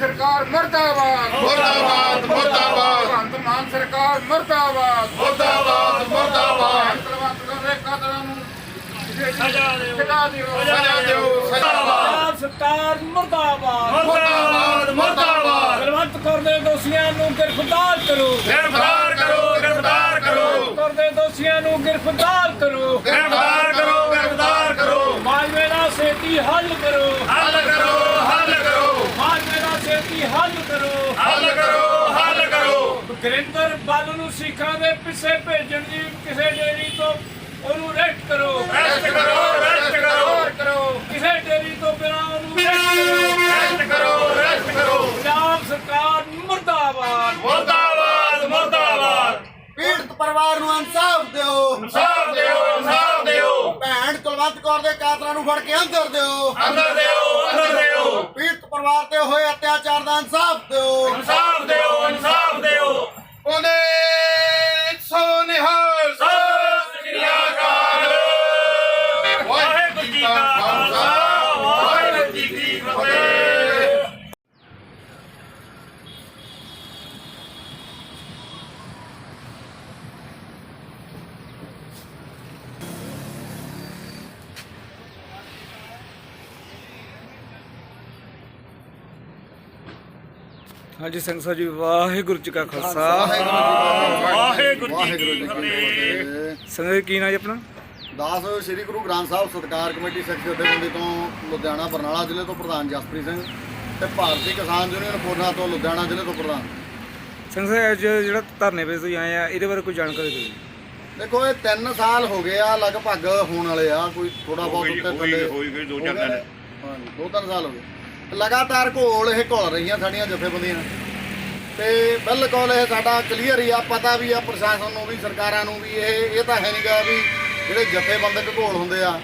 ਸਰਕਾਰ ਮਰਦਾਬਾਦ। ਮੁਰਦਾਬਾਦ ਮੁਰਦਾਬਾਦ। ਭਗਵੰਤ ਮਾਨ ਸਰਕਾਰ ਮਰਦਾਬਾਦ। ਮੁਰਦਾਬਾਦ ਮੁਰਦਾਬਾਦ। ਕਲਵੰਤ ਦੇ ਕਾਤਲਾਂ ਨੂੰ ਸਜ਼ਾ ਦਿਓ। ਸਜ਼ਾ ਦਿਓ। ਸਜ਼ਾ ਦਿਓ। ਸਜ਼ਾ ਪੰਜਾਬ ਸਰਕਾਰ ਮੁਰਦਾਬਾਦ। ਮੁਰਦਾਬਾਦ ਮੁਰਦਾਬਾਦ। ਬਲਵੰਤ ਕੌਰ ਦੇ ਦੋਸ਼ੀਆਂ ਨੂੰ ਗ੍ਰਿਫਤਾਰ ਕਰੋ। ਗ੍ਰਿਫਤਾਰ ਕਰੋ ਗ੍ਰਿਫਤਾਰ ਕਰੋ। ਕੌਰ ਦੇ ਦੋਸ਼ੀਆਂ ਨੂੰ ਗ੍ਰਿਫਤਾਰ ਕਰੋ ਗ੍ਰਿਫਤਾਰ ਕਰੋ। ਗ੍ਰਿਫਤਾਰ ਕਰੋ ਮਾਜਵੇ ਦਾ ਛੇਤੀ ਹੱਲ ਕਰੋ ਹੱਲ ਕਰੋ ਹੱਲ ਕਰੋ ਮਾਜਵੇ ਦਾ ਹੱਲ ਕਰੋ। ਹੱਲ ਕਰੋ ਹੱਲ ਕਰੋ। ਗੁਰਿੰਦਰ ਬੱਲ ਨੂੰ ਸਿੱਖਾਂ ਦੇ ਪਿੱਛੇ ਭੇਜਣ ਦੀ ਕਿਸੇ ਡੇਰੀ ਤੋਂ ਉਹਨੂੰ ਰੈਸਟ ਕਰੋ। ਰੈਸਟ ਕਰੋ ਰੈਸਟ ਕਰੋ। ਕਰੋ। ਕਿਸੇ ਡੇਰੀ ਤੋਂ ਬਿਨਾਂ ਉਹਨੂੰ ਰੈਸਟ ਕਰੋ। ਰੈਸਟ ਕਰੋ। ਪੰਜਾਬ ਸਰਕਾਰ ਮੁਰਦਾਬਾਦ। ਮੁਰਦਾਬਾਦ ਮੁਰਦਾਬਾਦ। ਪੀੜਤ ਪਰਿਵਾਰ ਨੂੰ ਇਨਸਾਫ ਦਿਓ। ਇਨਸਾਫ ਦਿਓ ਇਨਸਾਫ ਦਿਓ। ਭੈਣ ਕੁਲਵੰਤ ਕੌਰ ਦੇ ਕਾਤਲਾਂ ਨੂੰ ਫੜ ਕੇ ਅੰਦਰ ਦਿਓ। ਅੰਦਰ ਦਿਓ। ਪਰਿਵਾਰ ਤੇ ਹੋਏ ਅਤਿਆਚਾਰ ਦਾ ਇਨਸਾਫ ਦਿਓ। ਇਨਸਾਫ ਦਿਓ ਇਨਸਾਫ। ਹਾਂਜੀ ਸਿੰਘ ਸਾਹਿਬ ਜੀ ਵਾਹਿਗੁਰੂ ਜੀ ਕਾ ਖਾਲਸਾ। ਵਾਹਿਗੁਰੂ ਜੀ ਕੀ ਫਤਿਹ। ਸੰਗਤ ਜੀ ਕੀ ਨਾਮ ਜੀ ਆਪਣਾ? ਦਾਸ ਸ੍ਰੀ ਗੁਰੂ ਗ੍ਰੰਥ ਸਾਹਿਬ ਸਤਕਾਰ ਕਮੇਟੀ ਸੈਕਟਰੀ ਜਥੇਬੰਦੀ ਤੋਂ ਲੁਧਿਆਣਾ ਬਰਨਾਲਾ ਜ਼ਿਲ੍ਹੇ ਤੋਂ ਪ੍ਰਧਾਨ ਜਸਪ੍ਰੀਤ ਸਿੰਘ ਤੇ ਭਾਰਤੀ ਕਿਸਾਨ ਯੂਨੀਅਨ ਪੂਰਨਾ ਤੋਂ ਲੁਧਿਆਣਾ ਜ਼ਿਲ੍ਹੇ ਤੋਂ ਪ੍ਰਧਾਨ। ਸਿੰਘ ਸਾਹਿਬ ਅੱਜ ਜਿਹੜਾ ਧਰਨੇ 'ਤੇ ਤੁਸੀਂ ਆਏ ਆ ਇਹਦੇ ਬਾਰੇ ਕੋਈ ਜਾਣਕਾਰੀ ਦਿਓ ਜੀ। ਦੇਖੋ ਇਹ 3 ਸਾਲ ਹੋ ਗਏ ਆ ਲਗਭਗ ਹੋਣ ਵਾਲੇ ਆ ਕੋਈ ਥੋੜਾ ਬਹੁਤ ਉੱਤੇ ਥੱਲੇ ਹੋਈ ਗਈ ਦੋ ਹੋ ਗਏ ਨੇ। ਹਾਂਜੀ ਦੋ ਤਿੰਨ ਸਾਲ ਹੋ ਗਏ। ਲਗਾਤਾਰ ਘੋਲ ਇਹ ਘੋਲ ਰਹੀਆਂ ਸਾਡੀਆਂ ਜਥੇਬੰਦੀਆਂ। ਤੇ ਬਿਲਕੁਲ ਇਹ ਸਾਡਾ ਕਲੀਅਰ ਹੀ ਆ, ਪਤਾ ਵੀ ਆ ਪ੍ਰਸ਼ਾਸਨ ਨੂੰ ਵੀ, ਸਰਕਾਰਾਂ ਨੂੰ ਵੀ, ਇਹ ਇਹ ਤਾਂ ਹੈ ਨਹੀਂਗਾ ਵੀ ਜਿਹੜੇ ਜਥੇਬੰਦਕ ਘੋਲ ਹੁੰਦੇ ਆ,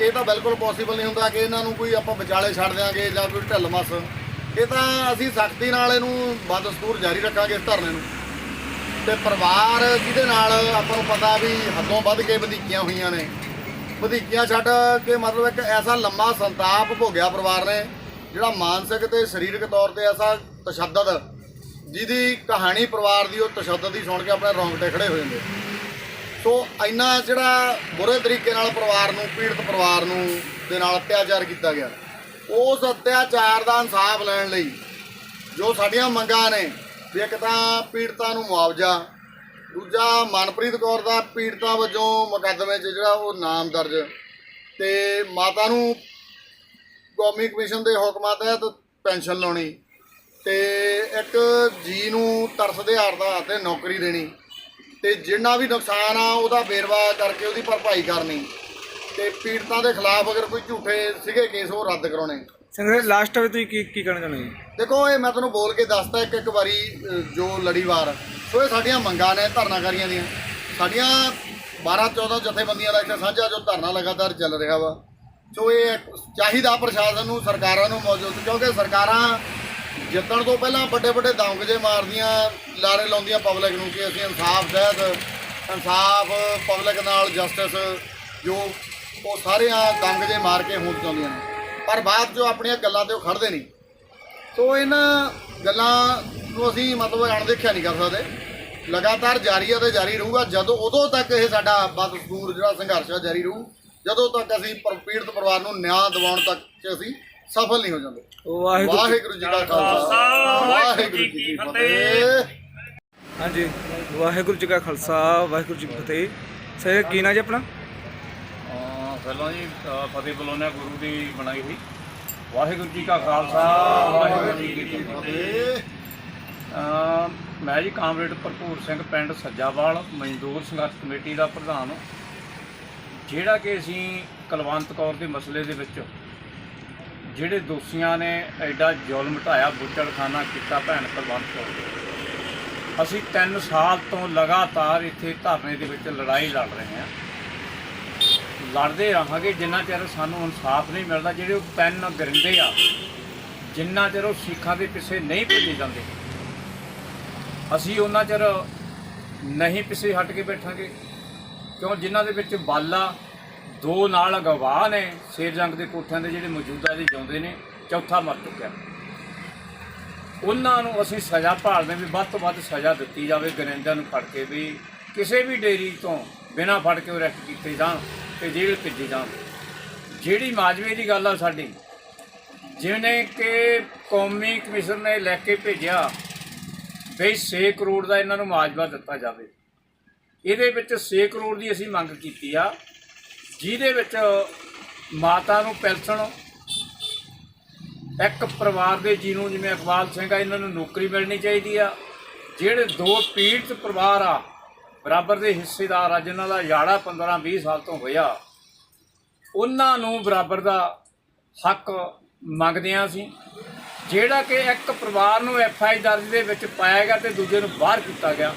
ਇਹ ਤਾਂ ਬਿਲਕੁਲ ਪੋਸੀਬਲ ਨਹੀਂ ਹੁੰਦਾ ਕਿ ਇਹਨਾਂ ਨੂੰ ਕੋਈ ਆਪਾਂ ਵਿਚਾਲੇ ਛੱਡ ਦਿਆਂਗੇ ਜਾਂ ਕੋਈ ਢਿੱਲ ਮੱਸ। ਇਹ ਤਾਂ ਅਸੀਂ ਸਖਤੀ ਨਾਲ ਇਹਨੂੰ ਬਦਸਤੂਰ ਜਾਰੀ ਰੱਖਾਂਗੇ ਇਸ ਧਰਨੇ ਨੂੰ। ਤੇ ਪਰਿਵਾਰ ਜਿਹਦੇ ਨਾਲ ਆਪਾਂ ਨੂੰ ਪਤਾ ਵੀ ਹੱਦੋਂ ਵੱਧ ਕੇ ਵਧੀਕੀਆਂ ਹੋਈਆਂ ਨੇ। ਵਧੀਕੀਆਂ ਛੱਡ ਕੇ ਮਤਲਬ ਇੱਕ ਐਸਾ ਲੰਮਾ ਸੰਤਾਪ ਭੋਗਿਆ ਪਰਿਵਾਰ ਨੇ। ਜਿਹੜਾ ਮਾਨਸਿਕ ਤੇ ਸਰੀਰਕ ਤੌਰ ਤੇ ਐਸਾ ਤਸ਼ੱਦਦ ਜਿਹਦੀ ਕਹਾਣੀ ਪਰਿਵਾਰ ਦੀ, ਉਹ ਤਸ਼ੱਦਦ ਦੀ ਸੁਣ ਕੇ ਆਪਣੇ ਰੌਂਗਟੇ ਖੜੇ ਹੋ ਜਾਂਦੇ। ਸੋ ਇੰਨਾ ਜਿਹੜਾ ਬੁਰੇ ਤਰੀਕੇ ਨਾਲ ਪਰਿਵਾਰ ਨੂੰ, ਪੀੜਤ ਪਰਿਵਾਰ ਨੂੰ ਦੇ ਨਾਲ ਅਤਿਆਚਾਰ ਕੀਤਾ ਗਿਆ, ਉਸ ਅਤਿਆਚਾਰ ਦਾ ਇਨਸਾਫ ਲੈਣ ਲਈ ਜੋ ਸਾਡੀਆਂ ਮੰਗਾਂ ਨੇ, ਵੀ ਇੱਕ ਤਾਂ ਪੀੜਤਾਂ ਨੂੰ ਮੁਆਵਜ਼ਾ, ਦੂਜਾ ਮਨਪ੍ਰੀਤ ਕੌਰ ਦਾ ਪੀੜਤਾਂ ਵਜੋਂ ਮੁਕੱਦਮੇ 'ਚ ਜਿਹੜਾ ਉਹ ਨਾਮ ਦਰਜ ਤੇ ਮਾਤਾ ਨੂੰ ਕੌਮੀ ਕਮਿਸ਼ਨ ਦੇ ਹੁਕਮਾਂ ਤਹਿਤ ਪੈਨਸ਼ਨ ਲਾਉਣੀ ਤੇ ਇੱਕ ਜੀ ਨੂੰ ਤਰਸ ਦੇ ਆਧਾਰ ਤੇ ਨੌਕਰੀ ਦੇਣੀ ਤੇ ਜਿੰਨਾ ਵੀ ਨੁਕਸਾਨ ਆ ਉਹਦਾ ਵੇਰਵਾ ਕਰਕੇ ਉਹਦੀ ਭਰਪਾਈ ਕਰਨੀ ਤੇ ਪੀੜਤਾਂ ਦੇ ਖਿਲਾਫ ਅਗਰ ਕੋਈ ਝੂਠੇ ਸੀਗੇ ਕੇਸ ਉਹ ਰੱਦ ਕਰਾਉਣੇ। ਸਾਹਿਬ ਲਾਸਟ ਵਿੱਚ ਤੁਸੀਂ ਕੀ ਕੀ ਕਹਿਣਾ ਚਾਹੁੰਦੇ ਜੀ? ਦੇਖੋ ਇਹ ਮੈਂ ਤੁਹਾਨੂੰ ਬੋਲ ਕੇ ਦੱਸਦਾ ਇੱਕ ਇੱਕ ਵਾਰੀ ਅ, ਜੋ ਲੜੀਵਾਰ। ਸੋ ਇਹ ਸਾਡੀਆਂ ਮੰਗਾਂ ਨੇ ਧਰਨਾਕਾਰੀਆਂ ਦੀਆਂ। ਸਾਡੀਆਂ 12 14 ਜਥੇਬੰਦੀਆਂ ਦਾ ਇੱਥੇ ਸਾਂਝਾ ਜੋ ਧਰਨਾ ਲਗਾਤਾਰ ਚੱਲ ਰਿਹਾ ਵਾ। ਸੋ ਇਹ ਚਾਹੀਦਾ ਪ੍ਰਸ਼ਾਸਨ ਨੂੰ, ਸਰਕਾਰਾਂ ਨੂੰ ਮੌਜੂਦ, ਕਿਉਂਕਿ ਸਰਕਾਰਾਂ ਜਿੱਤਣ ਤੋਂ ਪਹਿਲਾਂ ਵੱਡੇ ਵੱਡੇ ਦੰਗਜੇ ਮਾਰਦੀਆਂ, ਲਾਰੇ ਲਾਉਂਦੀਆਂ ਪਬਲਿਕ ਨੂੰ ਕਿ ਅਸੀਂ ਇਨਸਾਫ ਦਹਿਤ ਇਨਸਾਫ ਪਬਲਿਕ ਨਾਲ ਜਸਟਿਸ ਜੋ ਉਹ ਸਾਰੀਆਂ ਦੰਗਜੇ ਮਾਰ ਕੇ ਹੋਂਦ ਚਾਹੁੰਦੀਆਂ ਨੇ। ਪਰ ਬਾਅਦ ਜੋ ਆਪਣੀਆਂ ਗੱਲਾਂ ਤੇ ਉਹ ਖੜਦੇ ਨਹੀਂ। ਸੋ ਇਹਨਾਂ ਗੱਲਾਂ ਨੂੰ ਅਸੀਂ ਮਤਲਬ ਅਣਦੇਖਿਆ ਨਹੀਂ ਕਰ ਸਕਦੇ। ਲਗਾਤਾਰ ਜਾਰੀ ਹੈ ਤੇ ਜਾਰੀ ਰਹੂਗਾ। ਜਦੋਂ ਉਦੋਂ ਤੱਕ ਇਹ ਸਾਡਾ ਬਦਸਤੂਰ ਜਿਹੜਾ ਸੰਘਰਸ਼ ਆ, ਜਾਰੀ ਰਹੂ। ਜਦੋਂ ਤੱਕ ਅਸੀਂ ਪਰ- ਪੀੜਤ ਪਰਿਵਾਰ ਨੂੰ ਨਿਆਂ ਦਿਵਾਉਣ ਤੱਕ ਅਸੀਂ ਸਫਲ ਨਹੀਂ ਹੋ ਜਾਂਦੇ। ਵਾਹਿਗੁਰੂ ਜੀ- ਵਾਹਿਗੁਰੂ ਜੀ ਕਾ ਖਾਲਸਾ। ਵਾਹਿਗੁਰੂ ਜੀ ਕੀ ਫਤਿਹ। ਹਾਂਜੀ ਵਾਹਿਗੁਰੂ ਜੀ ਕਾ ਖਾਲਸਾ ਵਾਹਿਗੁਰੂ ਜੀ ਕੀ ਫਤਿਹ। ਸਰ ਕੀ ਨਾਮ ਜੀ ਆਪਣਾ? ਅਹ ਪਹਿਲਾਂ ਜੀ ਅਹ ਫਤਿਹ ਹਾਂ ਗੁਰੂ ਦੀ ਬਣਾਈ ਹੋਈ। ਵਾਹਿਗੁਰੂ ਜੀ ਕਾ ਖਾਲਸਾ ਵਾਹਿਗੁਰੂ ਜੀ ਕੀ ਫਤਿਹ ਫਤਿਹ। ਅਹ ਮੈਂ ਜੀ ਕਾਮਰੇਡ ਭਰਪੂਰ ਸਿੰਘ ਪਿੰਡ ਸੱਜਾਵਾਲ ਮਜ਼ਦੂਰ ਸੰਘਰਸ਼ ਕਮੇਟੀ ਦਾ ਪ੍ਰਧਾਨ। ਜਿਹੜਾ ਕਿ ਅਸੀਂ ਕੁਲਵੰਤ ਕੌਰ ਦੇ ਮਸਲੇ ਦੇ ਵਿੱਚ ਜਿਹੜੇ ਦੋਸ਼ੀਆਂ ਨੇ ਐਡਾ ਜ਼ੁਲਮ ਢਾਇਆ, ਬੁੱਚੜਖਾਨਾ ਕੀਤਾ ਭੈਣ ਕੁਲਵੰਤ ਕੌਰ ਅਸੀਂ 3 ਸਾਲ ਤੋਂ ਲਗਾਤਾਰ ਇੱਥੇ ਧਰਨੇ ਦੇ ਵਿੱਚ ਲੜਾਈ ਲੜ ਰਹੇ ਹਾਂ। ਲੜਦੇ ਰਹਾਂਗੇ, ਜਿੰਨਾ ਚਿਰ ਸਾਨੂੰ ਇਨਸਾਫ ਨਹੀਂ ਮਿਲਦਾ, ਜਿਹੜੇ ਉਹ ਤਿੰਨ ਗਰਿੰਦੇ ਆ, ਜਿੰਨਾ ਚਿਰ ਉਹ ਸਿੱਖਾਂ ਦੇ ਪਿੱਛੇ ਨਹੀਂ ਭੇਜੇ ਜਾਂਦੇ। ਅਸੀਂ ਉਹਨਾਂ ਚਿਰ ਨਹੀਂ ਪਿੱਛੇ ਹਟ ਕੇ ਬੈਠਾਂਗੇ। ਕਿਉਂ? ਜਿਨ੍ਹਾਂ ਦੇ ਵਿੱਚ ਬਾਲਾ, ਦੋ ਨਾਲ ਗਵਾਹ ਨੇ, ਸ਼ੇਰ ਜੰਗ ਦੇ ਕੋਠਿਆਂ ਦੇ ਜਿਹੜੇ ਮੌਜੂਦਾ ਜੀ ਜਿਉਂਦੇ ਨੇ, ਚੌਥਾ ਮਰ ਚੁੱਕਿਆ। ਉਹਨਾਂ ਨੂੰ ਅਸੀਂ ਸਜ਼ਾ ਭਾਲਦੇ ਵੀ ਵੱਧ ਤੋਂ ਵੱਧ ਸਜ਼ਾ ਦਿੱਤੀ ਜਾਵੇ ਗਰਿੰਦਿਆਂ ਨੂੰ ਫੜ ਕੇ ਵੀ ਕਿਸੇ ਵੀ ਡੇਰੀ ਤੋਂ ਬਿਨਾਂ ਫੜ ਕੇ ਅਰੈਸਟ ਕੀਤੇ ਜਾਣ ਤੇ ਜੇਲ੍ਹ ਭੇਜੇ ਜਾਣ। ਜਿਹੜੀ ਮਾਜਵੇ ਦੀ ਗੱਲ ਆ ਸਾਡੀ ਜਿਵੇਂ ਕਿ ਕੌਮੀ ਕਮਿਸ਼ਨ ਨੇ ਲੈ ਕੇ ਭੇਜਿਆ ਵੀ 6 ਕਰੋੜ ਦਾ ਇਹਨਾਂ ਨੂੰ ਮਾਜਵਾ ਦਿੱਤਾ ਜਾਵੇ। ਇਹਦੇ ਵਿੱਚ 6 ਕਰੋੜ ਦੀ ਅਸੀਂ ਮੰਗ ਕੀਤੀ ਆ, ਜਿਹਦੇ ਵਿੱਚ ਮਾਤਾ ਨੂੰ ਪੈਨਸ਼ਨ, ਇੱਕ ਪਰਿਵਾਰ ਦੇ ਜੀ ਨੂੰ ਜਿਵੇਂ ਇਕਬਾਲ ਸਿੰਘ ਆ, ਇਹਨਾਂ ਨੂੰ ਨੌਕਰੀ ਮਿਲਣੀ ਚਾਹੀਦੀ ਆ। ਜਿਹੜੇ ਦੋ ਪੀੜਤ ਪਰਿਵਾਰ ਆ, ਬਰਾਬਰ ਦੇ ਹਿੱਸੇਦਾਰ ਆ, ਜਿਨ੍ਹਾਂ ਦਾ ਯਾੜਾ 15 20 ਸਾਲ ਤੋਂ ਹੋਇਆ, ਉਹਨਾਂ ਨੂੰ ਬਰਾਬਰ ਦਾ ਹੱਕ ਮੰਗਦੇ ਆ ਅਸੀਂ। ਜਿਹੜਾ ਕਿ ਇੱਕ ਪਰਿਵਾਰ ਨੂੰ ਐਫ ਆਈ ਦਰਜ ਦੇ ਵਿੱਚ ਪਾਇਆ ਗਿਆ ਤੇ ਦੂਜੇ ਨੂੰ ਬਾਹਰ ਕੀਤਾ ਗਿਆ।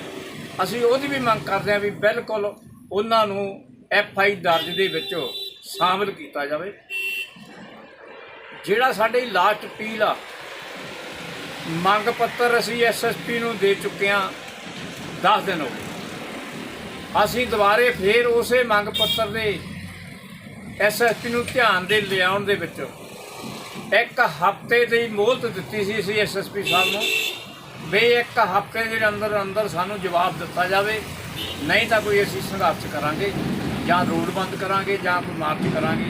ਅਸੀਂ ਉਹਦੀ ਵੀ ਮੰਗ ਕਰਦੇ ਹਾਂ ਵੀ ਬਿਲਕੁਲ ਉਹਨਾਂ ਨੂੰ ਐਫ ਆਈ ਦਰਜ ਦੇ ਵਿੱਚ ਸ਼ਾਮਲ ਕੀਤਾ ਜਾਵੇ। ਜਿਹੜਾ ਸਾਡੇ ਲਾਸਟ ਅਪੀਲ ਆ, ਮੰਗ ਪੱਤਰ ਅਸੀਂ ਐਸਐਸਪੀ ਨੂੰ ਦੇ ਚੁੱਕੇ ਹਾਂ 10 ਦਿਨ ਹੋ ਗਏ। ਅਸੀਂ ਦੁਬਾਰੇ ਫੇਰ ਉਸੇ ਮੰਗ ਪੱਤਰ ਦੇ ਐਸਐਸਪੀ ਨੂੰ ਧਿਆਨ ਦੇ ਲਿਆਉਣ ਦੇ ਵਿੱਚ ਇੱਕ ਹਫ਼ਤੇ ਦੀ ਮੋਹਲਤ ਦਿੱਤੀ ਸੀ ਅਸੀਂ ਐਸਐਸਪੀ ਸਾਹਿਬ ਨੂੰ। ਵੀ ਇੱਕ ਹਫ਼ਤੇ ਦੇ ਅੰਦਰ ਅੰਦਰ ਸਾਨੂੰ ਜਵਾਬ ਦਿੱਤਾ ਜਾਵੇ। ਨਹੀਂ ਤਾਂ ਕੋਈ ਅਸੀਂ ਸੰਘਰਸ਼ ਕਰਾਂਗੇ ਜਾਂ ਰੋਡ ਬੰਦ ਕਰਾਂਗੇ ਜਾਂ ਕੋਈ ਮਾਰਚ ਕਰਾਂਗੇ।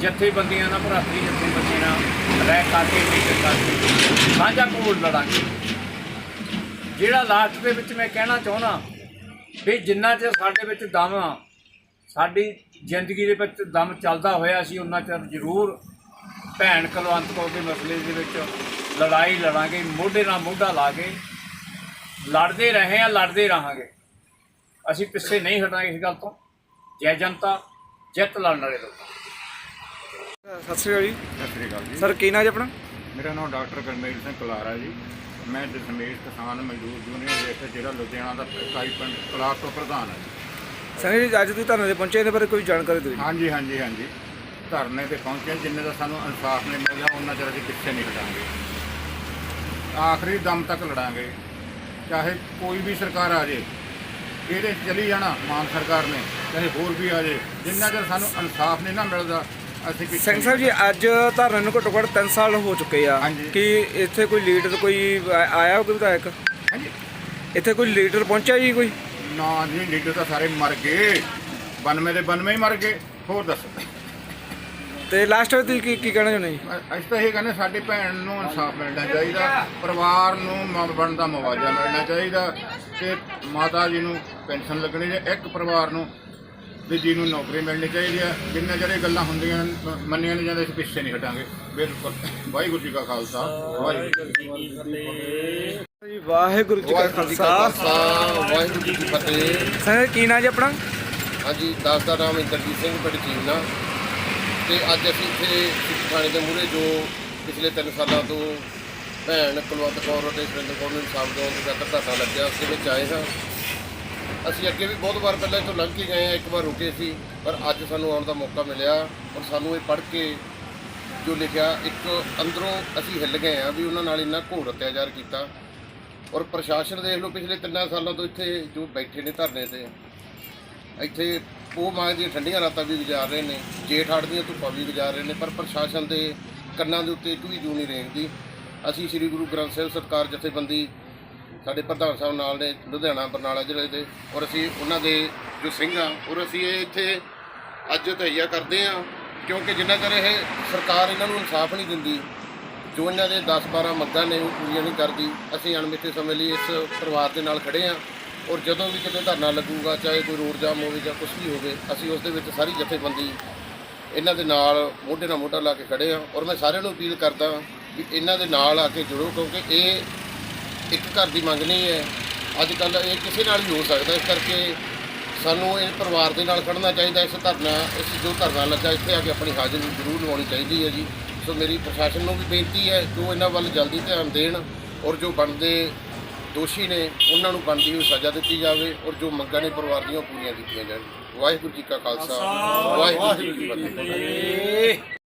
ਜਥੇਬੰਦੀਆਂ ਨਾਲ ਭਰਾਤਰੀ ਜਥੇਬੰਦੀਆਂ ਨਾਲ ਰਹਿ ਕਰਕੇ ਮੀਟਿੰਗ ਕਰਕੇ ਸਾਂਝਾ ਕੋਲ ਲੜਾਂਗੇ। ਜਿਹੜਾ ਲਾਸਟ ਦੇ ਵਿੱਚ ਮੈਂ ਕਹਿਣਾ ਚਾਹੁੰਦਾ, ਵੀ ਜਿੰਨਾ ਚਿਰ ਸਾਡੇ ਵਿੱਚ ਦਮ ਆ, ਸਾਡੀ ਜ਼ਿੰਦਗੀ ਦੇ ਵਿੱਚ ਦਮ ਚੱਲਦਾ ਹੋਇਆ ਸੀ, ਉਹਨਾਂ ਚਿਰ ਜ਼ਰੂਰ ਭੈਣ ਕਲਵੰਤ ਕੌਰ ਦੇ ਮਸਲੇ ਦੇ ਵਿੱਚ ਲੜਾਈ ਲੜਾਂਗੇ ਮੋਢੇ ਨਾਲ ਮੋਢਾ ਲਾ ਕੇ ਲੜਦੇ ਰਹੇ ਆ ਲੜਦੇ ਰਹਾਂਗੇ। ਅਸੀਂ ਪਿੱਛੇ ਨਹੀਂ ਹਟਾਂਗੇ ਇਸ ਗੱਲ ਤੋਂ। ਜੈ ਜਨਤਾ ਜਿੱਤ ਲੜਨ ਵਾਲੇ ਲੋਕ ਸਤਿ ਸ਼੍ਰੀ ਅਕਾਲ ਜੀ। ਸਤਿ ਸ੍ਰੀ ਅਕਾਲ ਜੀ। ਸਰ ਕੀ ਨਾਂ ਜੀ ਆਪਣਾ? ਮੇਰਾ ਨਾਮ ਡਾਕਟਰ ਗਰਮੇਲ ਸਿੰਘ ਕੁਲਾਰਾ ਜੀ। ਮੈਂ ਦਸ਼ਮੇਸ਼ ਕਿਸਾਨ ਮਜ਼ਦੂਰ ਯੂਨੀਅਨ ਦੇ ਇੱਥੇ ਜਿਹੜਾ ਲੁਧਿਆਣਾ ਦਾ ਇਕਾਈ ਪਿੰਡ ਕਲਾਸ ਤੋਂ ਪ੍ਰਧਾਨ ਹਾਂ ਜੀ। ਸੰਜੇ ਜੀ ਅੱਜ ਤੁਸੀਂ ਧਰਨੇ ਤੇ ਪਹੁੰਚੇ ਇਹਦੇ ਬਾਰੇ ਕੋਈ ਜਾਣਕਾਰੀ ਦਿਓ ਹਾਂਜੀ ਹਾਂਜੀ ਹਾਂਜੀ। ਧਰਨੇ ਤੇ ਪਹੁੰਚੇ ਜਿੰਨੇ ਦਾ ਸਾਨੂੰ ਇਨਸਾਫ ਨਹੀਂ ਮਿਲਿਆ ਉਹਨਾਂ ਚਿਰ ਅਸੀਂ ਪਿੱਛੇ ਨਹੀਂ ਹਟਾਂਗੇ। ਆਖਰੀ ਦਮ ਤੱਕ ਲੜਾਂਗੇ ਚਾਹੇ ਕੋਈ ਵੀ ਸਰਕਾਰ ਆ ਜੇ ਇਹਦੇ ਚਲੀ ਜਾਣਾ ਮਾਨ ਸਰਕਾਰ ਨੇ ਚਾਹੇ ਹੋਰ ਵੀ ਆ ਜੇ ਜਿੰਨਾ ਚਿਰ ਸਾਨੂੰ ਇਨਸਾਫ ਨਹੀਂ ਨਾ ਮਿਲਦਾ ਅਸੀਂ ਪਿੱਛੇ ਸਿੰਘ ਸਾਹਿਬ ਜੀ ਅੱਜ ਧਰਨੇ ਨੂੰ ਘੱਟੋ ਘੱਟ 3 ਸਾਲ ਹੋ ਚੁੱਕੇ ਆ। ਹਾਂਜੀ। ਕਿ ਇੱਥੇ ਕੋਈ ਲੀਡਰ ਕੋਈ ਆ- ਆਇਆ ਕੋਈ ਵਿਧਾਇਕ? ਹਾਂਜੀ। ਇੱਥੇ ਕੋਈ ਲੀਡਰ ਪਹੁੰਚਿਆ ਜੀ ਕੋਈ? ਨਾ ਜੀ ਲੀਡਰ ਤਾਂ ਸਾਰੇ ਮਰ ਗਏ। 92 ਦੇ 92 ਹੀ ਮਰ ਗਏ। ਹੋਰ ਦੱਸੋ। ਤੇ ਲਾਸਟ ਵਿੱਚ ਤੁਸੀਂ ਕੀ ਕੀ ਕਹਿਣਾ ਚਾਹੁੰਦੇ ਜੀ? ਅਸੀਂ ਤਾਂ ਇਹ ਕਹਿੰਦੇ ਸਾਡੀ ਭੈਣ ਨੂੰ ਇਨਸਾਫ ਮਿਲਣਾ ਚਾਹੀਦਾ ਪਰਿਵਾਰ ਨੂੰ ਮ- ਬਣਦਾ ਮੁਆਵਜ਼ਾ ਮਿਲਣਾ ਚਾਹੀਦਾ ਤੇ ਮਾਤਾ ਜੀ ਨੂੰ ਪੈਨਸ਼ਨ ਲੱਗਣੀ ਚਾਹੀਦੀ ਇੱਕ ਪਰਿਵਾਰ ਨੂੰ ਵੀ ਜੀ ਨੂੰ ਨੌਕਰੀ ਮਿਲਣੀ ਚਾਹੀਦੀ ਹੈ। ਜਿੰਨੇ ਜਿਹੜੇ ਗੱਲਾਂ ਹੁੰਦੀਆਂ ਮ- ਮੰਨੀਆਂ ਨਹੀਂ ਜਾਂਦੇ ਅਸੀਂ ਪਿੱਛੇ ਨਹੀਂ ਹਟਾਂਗੇ। ਬਿਲਕੁਲ। ਵਾਹਿਗੁਰੂ ਜੀ ਕਾ ਖਾਲਸਾ। ਵਾਹਿਗੁਰੂ ਜੀ ਕੀ ਫਤਿਹ। ਜੀ ਵਾਹਿਗੁਰੂ ਜੀ ਕਾ ਖਾਲਸਾ। ਵਾਹਿਗੁਰੂ ਜੀ ਕੀ ਫਤਿਹ। ਸੰਜੇ ਕੀ ਨਾਂ ਜੀ ਆਪਣਾ? ਹਾਂਜੀ ਦਾਸ ਦਾ ਨਾਮ ਇੰਦਰਜੀਤ ਸਿੰਘ ਪਿੰਡ ਚੀਨਾ। ਤੇ ਅੱਜ ਅਸੀਂ ਇੱਥੇ ਸਿੱਖ ਥਾਣੇ ਦੇ ਮੂਹਰੇ ਜੋ ਪਿਛਲੇ 3 ਸਾਲਾਂ ਤੋਂ ਭੈਣ ਕੁਲਵੰਤ ਕੌਰ ਅਤੇ ਸੁਰਿੰਦਰ ਕੌਰ ਨੂੰ ਇਨਸਾਫ ਦਿਵਾਉਣ ਦੀ ਧਰਨਾ ਲੱਗਿਆ ਉਸ ਦੇ ਵਿੱਚ ਆਏ ਹਾਂ। ਅਸੀਂ ਅੱਗੇ ਵੀ ਬਹੁਤ ਵਾਰ ਪਹਿਲਾਂ ਇੱਥੋਂ ਲੰਘ ਕੇ ਗਏ ਹਾਂ, ਇੱਕ ਵਾਰ ਰੁਕੇ ਸੀ, ਪਰ ਅੱਜ ਸਾਨੂੰ ਆਉਣ ਦਾ ਮੌਕਾ ਮਿਲਿਆ ਔਰ ਸਾਨੂੰ ਇਹ ਪੜ੍ਹ ਕੇ ਜੋ ਲਿਖਿਆ, ਇੱਕ ਅੰਦਰੋਂ ਅਸੀਂ ਹਿੱਲ ਗਏ ਹਾਂ ਵੀ ਉਹਨਾਂ ਨਾਲ ਇੰਨਾ ਘੋਰ ਅਤਿਆਚਾਰ ਕੀਤਾ ਔਰ ਪ੍ਰਸ਼ਾਸਨ ਦੇਖ ਲਓ, ਪਿਛਲੇ ਤਿੰਨਾਂ ਸਾਲਾਂ ਤੋਂ ਇੱਥੇ ਜੋ ਬੈਠੇ ਨੇ ਧਰਨੇ ਤੇ, ਇੱਥੇ ਉਹ ਮਾਂ ਦੀਆਂ ਠੰਡੀਆਂ ਰਾਤਾਂ ਵੀ ਗੁਜ਼ਾਰ ਰਹੇ ਨੇ, ਜੇਠ ਹਾੜ ਦੀਆਂ ਧੁੱਪਾਂ ਵੀ ਗੁਜ਼ਾਰ ਰਹੇ ਨੇ, ਪਰ ਪ੍ਰਸ਼ਾਸਨ ਦੇ ਕੰਨਾਂ ਦੇ ਉੱਤੇ ਇੱਕ ਵੀ ਜੂ ਨਹੀਂ ਰੇਂਗਦੀ। ਅਸੀਂ ਸ੍ਰੀ ਗੁਰੂ ਗ੍ਰੰਥ ਸਾਹਿਬ ਸਰਕਾਰ ਜਥੇਬੰਦੀ, ਸਾਡੇ ਪ੍ਰਧਾਨ ਸਾਹਿਬ ਨਾਲ ਨੇ, ਲੁਧਿਆਣਾ ਬਰਨਾਲਾ ਜ਼ਿਲ੍ਹੇ ਦੇ, ਔਰ ਅਸੀਂ ਉਹਨਾਂ ਦੇ ਜੋ ਸਿੰਘ ਆ, ਔਰ ਅਸੀਂ ਇਹ ਇੱਥੇ ਅੱਜ ਤਹਈਆ ਕਰਦੇ ਆ ਕਿਉਂਕਿ ਜਿੰਨਾ ਚਿਰ ਇਹ ਸਰਕਾਰ ਇਹਨਾਂ ਨੂੰ ਇਨਸਾਫ ਨਹੀਂ ਦਿੰਦੀ, ਜੋ ਇਹਨਾਂ ਦੇ 10-12 ਮੰਗਾਂ ਨੇ ਉਹ ਪੂਰੀਆਂ ਨਹੀਂ ਕਰਦੀ, ਅਸੀਂ ਅਣਮਿੱਥੇ ਸਮੇਂ ਲਈ ਇਸ ਪਰਿਵਾਰ ਦੇ ਨਾਲ ਖੜੇ ਆ ਔਰ ਜਦੋਂ ਵੀ ਕਿਤੇ ਧਰਨਾ ਲੱਗੂਗਾ, ਚਾਹੇ ਕੋਈ ਰੋਡ ਜਾਮ ਹੋਵੇ ਜਾਂ ਕੁਝ ਵੀ ਹੋਵੇ, ਅਸੀਂ ਉਸ ਦੇ ਵਿੱਚ ਸਾਰੀ ਜਥੇਬੰਦੀ ਇਹਨਾਂ ਦੇ ਨਾਲ ਮੋਢੇ ਨਾਲ ਮੋਢਾ ਲਾ ਕੇ ਖੜੇ ਆ ਔਰ ਮੈਂ ਸਾਰਿਆਂ ਨੂੰ ਅਪੀਲ ਕਰਦਾ ਵੀ ਇਹਨਾਂ ਦੇ ਨਾਲ ਆ ਕੇ ਜੁੜੋ, ਕਿਉਂਕਿ ਇਹ ਇੱਕ ਘਰ ਦੀ ਮੰਗ ਨਹੀਂ ਹੈ। ਅੱਜ ਕੱਲ ਇਹ ਕਿਸੇ ਨਾਲ ਵੀ ਹੋ ਸਕਦਾ, ਇਸ ਕਰਕੇ ਸਾਨੂੰ ਇਹ ਪਰਿਵਾਰ ਦੇ ਨਾਲ ਖੜਨਾ ਚਾਹੀਦਾ, ਇਸ ਧਰਨਾ, ਇਸ ਜੋ ਧਰਨਾ ਲੱਗਾ, ਇੱਥੇ ਆ ਕੇ ਆਪਣੀ ਹਾਜ਼ਰੀ ਜ਼ਰੂਰ ਲਵਾਉਣੀ ਚਾਹੀਦੀ ਹੈ ਜੀ। ਸੋ ਮੇਰੀ ਪ੍ਰਸ਼ਾਸਨ ਨੂੰ ਵੀ ਬੇਨਤੀ ਹੈ ਕਿ ਉਹ ਇਹਨਾਂ ਵੱਲ ਜਲਦੀ ਧਿਆਨ ਦੇਣ ਔਰ ਜੋ ਬਣਦੇ ਦੋਸ਼ੀ ਨੇ ਉਹਨਾਂ ਨੂੰ ਬਣਦੀ ਹੋਈ ਸਜ਼ਾ ਦਿੱਤੀ ਜਾਵੇ ਔਰ ਜੋ ਮੰਗਾਂ ਨੇ ਪਰਿਵਾਰ ਦੀਆਂ ਉਹ ਪੂਰੀਆਂ ਕੀਤੀਆਂ ਜਾਣ। ਵਾਹਿਗੁਰੂ ਜੀ ਕਾ ਖਾਲਸਾ ਵਾਹਿਗੁਰੂ ਜੀ ਕੀ ਫਤਿਹ।